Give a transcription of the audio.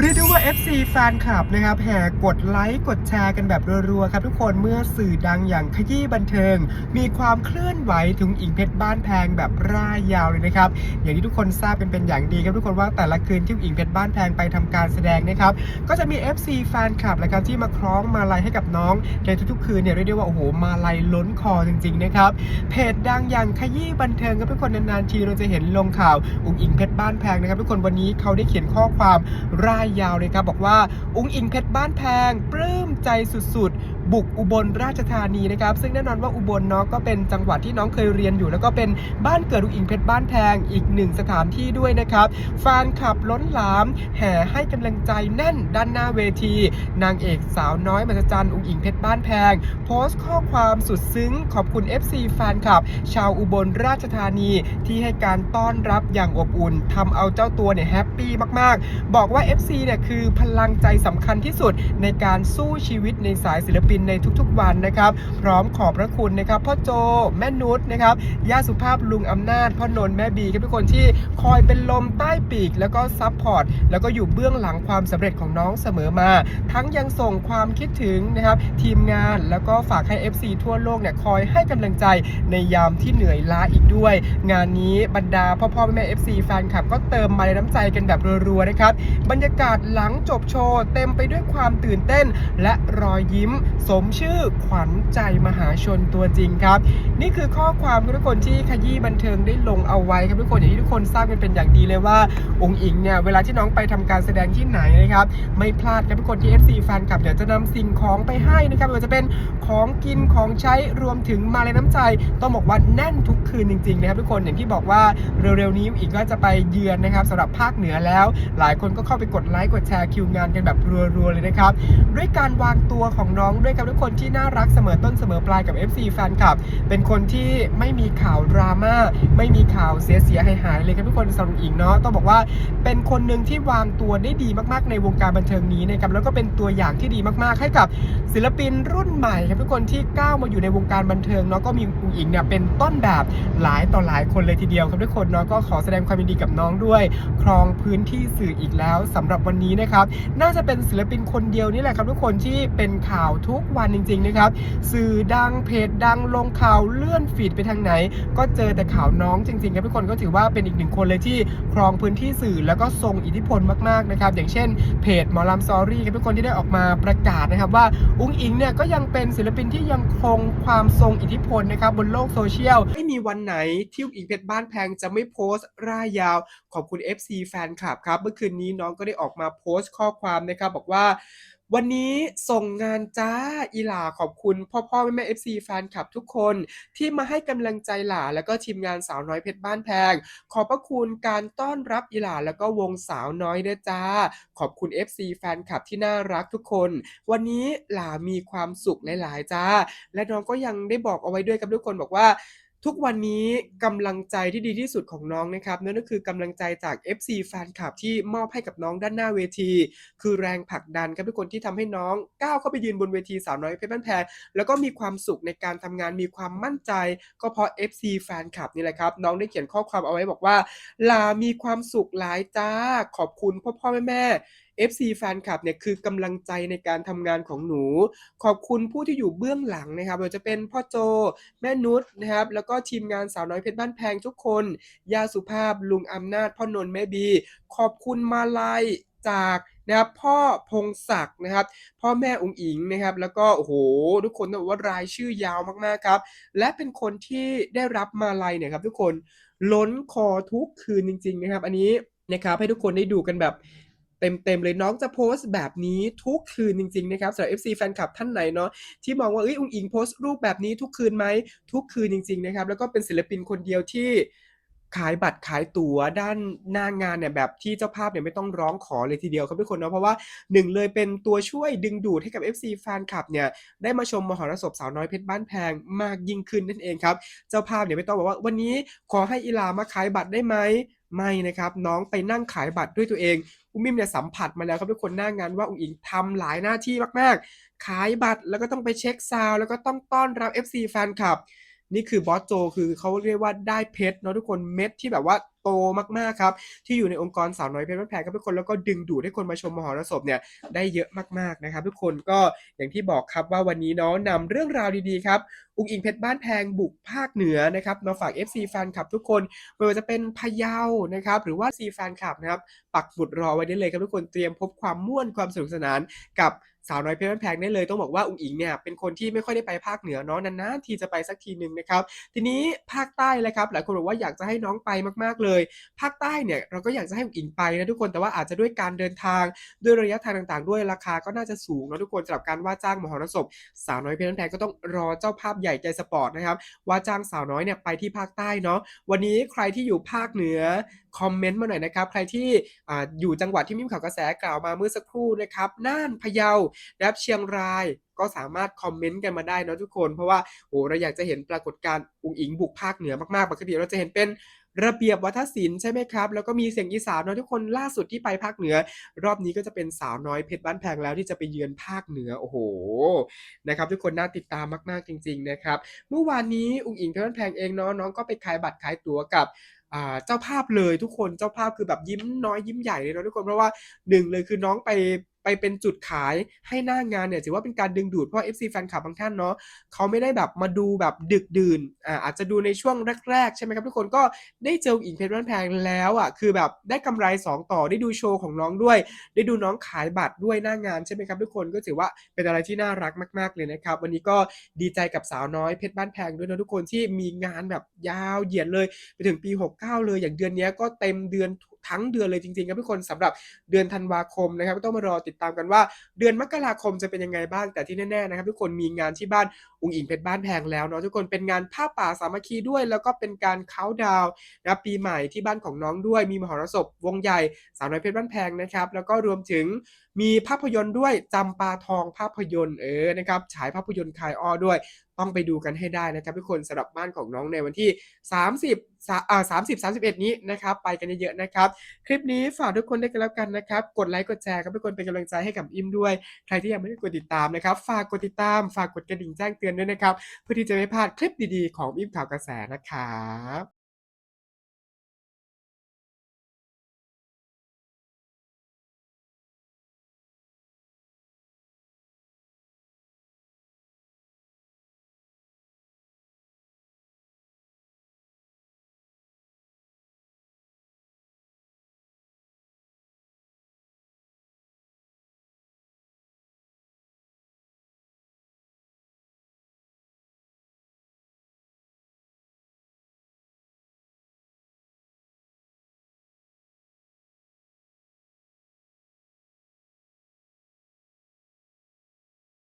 เรียกได้ว่า FC แฟนคลับนะครับแห่กดไลค์กดแชร์กันแบบรัวๆครับทุกคนเมื่อสื่อดังอย่างขยี้บันเทิง มีความเคลื่อนไหวถึงอิงเพชรบ้านแพงแบบร่ายยาวเลยนะครับอย่างที่ทุกคนทราบเป็นเป็นอย่างดีครับทุกคนว่าแต่ละคืนที่อิงเพชรบ้านแพงไปทำการแสดงนะครับก็จะมี FC แฟนคลับนะครับที่มาคล้องมาลัยให้กับน้องในทุกๆ คืนเนี่ยเรียกได้ว่าโอ้โหมาลัยล้นคอจริงๆนะครับเพจดังอย่างขยี้บันเทิงครับทุกคนนานๆทีเราจะเห็นลงข่าวอุ๋งอิงเพชรบ้านแพงนะครับทุกคนวันนี้เขาได้เขียนข้อความร่ายยาวเลยครับ บอกว่า อุ้งอิงเพชรบ้านแพง ปลื้มใจสุดๆ บุกอุบลราชธานีนะครับ ซึ่งแน่นอนว่าอุบลเนาะก็เป็นจังหวัดที่น้องเคยเรียนอยู่ แล้วก็เป็นบ้านเกิดอุงอิงเพชรบ้านแพงอีกหนึ่งสถานที่ด้วยนะครับแฟนคลับล้นหลาม แห่ให้กำลังใจแน่นด้านหน้าเวที นางเอกสาวน้อยมหัศจรรย์อุงอิงเพชรบ้านแพง โพสต์ข้อความสุดซึ้งขอบคุณ FC แฟนคลับ ชาวอุบลราชธานีที่ให้การต้อนรับอย่างอบอุ่นทำเอาเจ้าตัวเนี่ยแฮปปี้มากๆ บอกว่า FC เนี่ยคือพลังใจสำคัญที่สุดในการสู้ชีวิตในสายศิลปินในทุกๆวันนะครับ พร้อมขอบพระคุณนะครับพ่อโจแม่นุชนะครับย่าสุภาพลุงอำนาจพ่อนนท์แม่บีครับทุกคนที่คอยเป็นลมใต้ปีก แล้วก็ซัพพอร์ตแล้วก็อยู่เบื้องหลังความสำเร็จของน้องเสมอมา ทั้งยังส่งความคิดถึงนะครับทีมงานแล้วก็ฝากให้ FC ทั่วโลกเนี่ยคอยให้กำลังใจในยามที่เหนื่อยล้าอีกด้วย งานนี้บรรดาพ่อพ่อแม่ FC แฟนคลับ ก็เติมมาในน้ำใจกันแบบรัวๆนะครับบรรยากาศหลังจบโชว์เต็มไปด้วยความตื่นเต้นและรอยยิ้มสมชื่อขวัญใจมหาชนตัวจริงครับ นี่คือข้อความทุกคนที่ขยี้บันเทิงได้ลงเอาไว้ครับทุกคนอย่างที่ทุกคนทราบกันเป็นอย่างดีเลยว่าองค์อิงเนี่ยเวลาที่น้องไปทำการแสดงที่ไหนนะครับไม่พลาดครับทุกคนที่ FC แฟนคลับเดี๋ยวจะนำสิ่งของไปให้นะครับไม่ว่าจะเป็นของกินของใช้รวมถึงมาเลยน้ำใจ ต้องบอกว่าแน่นทุกคืนจริงๆนะครับทุกคนอย่างที่บอกว่าเร็วๆนี้อีกก็จะไปเยือนนะครับสำหรับภาคเหนือแล้ว หลายคนก็เข้าไปกดไลค์กดแชร์คิวงานกันแบบรัวๆเลยนะครับด้วยการวางตัวของน้องด้วยครับทุกคนที่น่ารักเสมอต้นเสมอปลายกับ FC แฟนคลับ เป็นคนที่ไม่มีข่าวดราม่าไม่มีข่าวเสียเสียหายหายเลยครับทุกคนสำหรับอิงเนาะต้องบอกว่าเป็นคนหนึ่งที่วางตัวได้ดีมากๆ ในวงการบันเทิงนี้นะครับแล้วก็เป็นตัวอย่างที่ดีมากๆ ให้กับศิลปินรุ่นใหม่ครับทุกคนที่ก้าวมาอยู่ในวงการบันเทิงเนาะก็มีอุ๋งอิงเนี่ยเป็นต้นแบบหลายต่อหลายคนเลยทีเดียวครับทุกคนเนาะก็ขอแสดงความยินดีกับน้องด้วย ครองพื้นที่สื่ออีกแล้วสำหรับวันนี้นะครับน่าจะเป็นศิลปินคนเดียวนี่แหละครับทุกคนที่เป็นข่าวทุกกวันจริง ๆ นะครับ สื่อดังเพจดังลงข่าวเลื่อนฟีดไปทางไหน ก็เจอแต่ข่าวน้องจริงๆครับทุกคนก็ถือว่าเป็นอีกหนึ่งคนเลยที่ครองพื้นที่สื่อแล้วก็ทรงอิทธิพลมากๆนะครับอย่างเช่นเพจหมอลำซอรี่ครับทุกคนที่ได้ออกมาประกาศนะครับว่าอุ้งอิงเนี่ยก็ยังเป็นศิลปินที่ยังคงความทรงอิทธิพลนะครับบนโลกโซเชียลไม่มีวันไหนที่อุ้งอิงเพชรบ้านแพงจะไม่โพสต์ร่ายยาว ขอบคุณ FC แฟนคลับครับเมื่อคืนนี้น้องก็ได้ออกมาโพสต์ข้อความนะครับบอกว่า วันนี้ส่งงานจ้าอีหลาขอบคุณพ่อพ่อแม่แม่ FC แฟนคลับทุกคนที่มาให้กำลังใจหลาแล้วก็ทีมงานสาวน้อยเพชรบ้านแพง ขอบพระคุณการต้อนรับอีหลาแล้วก็วงสาวน้อยด้วยจ้า ขอบคุณ FC แฟนคลับที่น่ารักทุกคน วันนี้หลามีความสุขหลายๆจ้า และน้องก็ยังได้บอกเอาไว้ด้วยกับทุกคนบอกว่า ทุกวันนี้กำลังใจที่ดีที่สุดของน้องนะครับนั่นก็คือกำลังใจจาก FC แฟนคลับที่มอบให้กับน้องด้านหน้าเวที คือแรงผลักดันครับทุกคนที่ทำให้น้องก้าวเข้าไปยืนบนเวทีสาวน้อยเพชรบ้านแพงแล้วก็มีความสุขในการทำงานมีความมั่นใจ ก็เพราะ FC แฟนคลับนี่แหละครับ น้องได้เขียนข้อความเอาไว้บอกว่า ลามีความสุขหลายจ้าขอบคุณพ่อพ่อแม่แม่ FC แฟนคลับเนี่ยคือกำลังใจในการทำงานของหนู ขอบคุณผู้ที่อยู่เบื้องหลังนะครับไม่ว่าจะเป็นพ่อโจ แม่นุชนะครับ แล้วก็ทีมงานสาวน้อยเพชรบ้านแพงทุกคนยาสุภาพลุงอำนาจพ่อนนท์แม่บี ขอบคุณมาลัยจากนะครับพ่อพงศักดิ์นะครับ พ่อแม่องค์อิงนะครับ แล้วก็โอ้โหทุกคนต้องบอกว่ารายชื่อยาวมากๆครับ และเป็นคนที่ได้รับมาลัยเนี่ยครับ ทุกคนล้นคอทุกคืนจริง ๆ นะครับ อันนี้นะครับให้ทุกคนได้ดูกันแบบ เต็มๆเลยน้องจะโพสต์แบบนี้ทุกคืนจริงๆนะครับสำหรับ FC แฟนคลับท่านไหนเนาะที่มองว่าเอ้ยอุ้งอิงโพสต์รูปแบบนี้ทุกคืนไหมทุกคืนจริงๆนะครับแล้วก็เป็นศิลปินคนเดียวที่ขายบัตรขายตั๋วด้านหน้างานเนี่ยแบบที่เจ้าภาพเนี่ยไม่ต้องร้องขอเลยทีเดียวครับทุกคนเนาะเพราะว่าหนึ่งเลยเป็นตัวช่วยดึงดูดให้กับ FC แฟนคลับเนี่ยได้มาชมมหรสพสาวน้อยเพชรบ้านแพงมากยิ่งขึ้นนั่นเองครับ เจ้าภาพเนี่ยไม่ต้องบอกว่าวันนี้ขอให้อีลามาขายบัตรได้ไหม ไม่นะครับน้องไปนั่งขายบัตรด้วยตัวเอง อุ้มมิมเนี่ยสัมผัสมาแล้วครับทุกคนหน้างานว่าอุ้งอิงทำหลายหน้าที่มากๆ ขายบัตรแล้วก็ต้องไปเช็คซาวแล้วก็ต้องต้อนรับ FC แฟนคลับ นี่คือบอสโจคือเขาเรียกว่าได้เพชรเนาะทุกคนเม็ดที่แบบว่าโตมากๆครับ ที่อยู่ในองค์กรสาวน้อยเพชรบ้านแพงครับทุกคนแล้วก็ดึงดูดให้คนมาชมมหรสพเนี่ยได้เยอะมากๆนะครับ ทุกคนก็อย่างที่บอกครับว่าวันนี้เนาะนำเรื่องราวดีๆครับอุงอิงเพชรบ้านแพงบุกภาคเหนือนะครับมาฝาก FC แฟนคลับทุกคนไม่ว่าจะเป็นพะเยานะครับหรือว่า C แฟนคลับนะครับปักหมุดรอไว้ได้เลยครับทุกคนเตรียมพบความม่วนความสนุกสนานกับ สาวน้อยเพชรบ้านแพงได้เลยต้องบอกว่าอุ๋งอิงเนี่ยเป็นคนที่ไม่ค่อยได้ไปภาคเหนือเนาะนานๆทีจะไปสักทีหนึ่งนะครับทีนี้ภาคใต้เลยครับหลายคนบอกว่าอยากจะให้น้องไปมากๆเลย ภาคใต้เนี่ยเราก็อยากจะให้อุ๋งอิงไปนะทุกคนแต่ว่าอาจจะด้วยการเดินทางด้วยระยะทางต่างๆ ด้วยราคาก็น่าจะสูงนะทุกคนสำหรับการว่าจ้างมหรสพสาวน้อยเพชรบ้านแพงก็ต้องรอเจ้าภาพใหญ่ใจสปอร์ตนะครับว่าจ้างสาวน้อยเนี่ยไปที่ภาคใต้เนาะวันนี้ใครที่อยู่ภาคเหนือคอมเมนต์มาหน่อยนะครับ ใครที่ออยู่จังหวัดที่มิมข่าวกระแสกล่าวมาเมื่อสักครู่นะครับน่านพะเยานะครับเชียงรายก็สามารถคอมเมนต์กันมาได้นะทุกคน เพราะว่าโอ้เราอยากจะเห็นปรากฏการณ์อุ๋งอิงบุกภาคเหนือมากๆ ปกติเราจะเห็นเป็นระเบียบวัฒนศิลป์ใช่ไหมครับ แล้วก็มีเสียงอีสานเนาะทุกคนล่าสุดที่ไปภาคเหนือ รอบนี้ก็จะเป็นสาวน้อยเพชรบ้านแพงแล้วที่จะไปเยือนภาคเหนือโอ้โหนะครับทุกคนน่าติดตามมากๆจริง ๆ นะครับ เมื่อวานนี้อุ๋งอิงเพชรบ้านแพงเองเนาะน้องก็ไปขายบัตรขายตั๋วกับ เจ้าภาพเลยทุกคนเจ้าภาพคือแบบยิ้มน้อยยิ้มใหญ่เลยนะทุกคนเพราะว่าหนึ่งเลยคือน้องไป ไปเป็นจุดขายให้หน้างานเนี่ยถือว่าเป็นการดึงดูดเพราะ FC แฟนคลับบางท่านเนาะเขาไม่ได้แบบมาดูแบบดึกดื่นอ่าอาจจะดูในช่วงแรกๆใช่ไหมครับทุกคนก็ได้เจออิงเพชรบ้านแพงแล้วอะคือแบบได้กำไรสองต่อได้ดูโชว์ของน้องด้วย ได้ดูน้องขายบัตรด้วยหน้างานใช่ไหมครับทุกคนก็ถือว่าเป็นอะไรที่น่ารักมากๆเลยนะครับ วันนี้ก็ดีใจกับสาวน้อยเพชรบ้านแพงด้วยนะทุกคนที่มีงานแบบยาวเหยียดเลยไปถึงปี 69 เลยอย่างเดือนนี้ก็เต็มเดือน ทั้งเดือนเลยจริงๆครับทุกคนสำหรับเดือนธันวาคมนะครับต้องมารอติดตามกันว่า เดือนมกราคมจะเป็นยังไงบ้างแต่ที่แน่ๆนะครับ ทุกคนมีงานที่บ้านอุงอิงเพชรบ้านแพงแล้วเนาะทุกคนเป็นงานผ้าป่าสามัคคีด้วย แล้วก็เป็นการเค้าดาวนะปีใหม่ที่บ้านของน้องด้วยมีมหรสพวงใหญ่สาวน้อยเพชรบ้านแพงนะครับแล้วก็รวมถึง มีภาพยนตร์ด้วยจำปาทองภาพยนตร์เออนะครับฉายภาพยนตร์คายอ้อด้วย ต้องไปดูกันให้ได้นะครับทุกคนสำหรับบ้านของน้องในวันที่ 30อ่า30 31นี้นะครับไปกันเยอะๆนะครับ คลิปนี้ฝากทุกคนได้กันแล้วกันนะครับ กดไลค์กดแชร์ครับทุกคนเป็นกำลังใจให้กับอิมด้วย ใครที่ยังไม่ได้กดติดตามนะครับ ฝากกดติดตามฝากกดกระดิ่งแจ้งเตือนด้วยนะครับเพื่อที่จะไม่พลาดคลิปดีๆของอิมข่าวกระแสนะครับ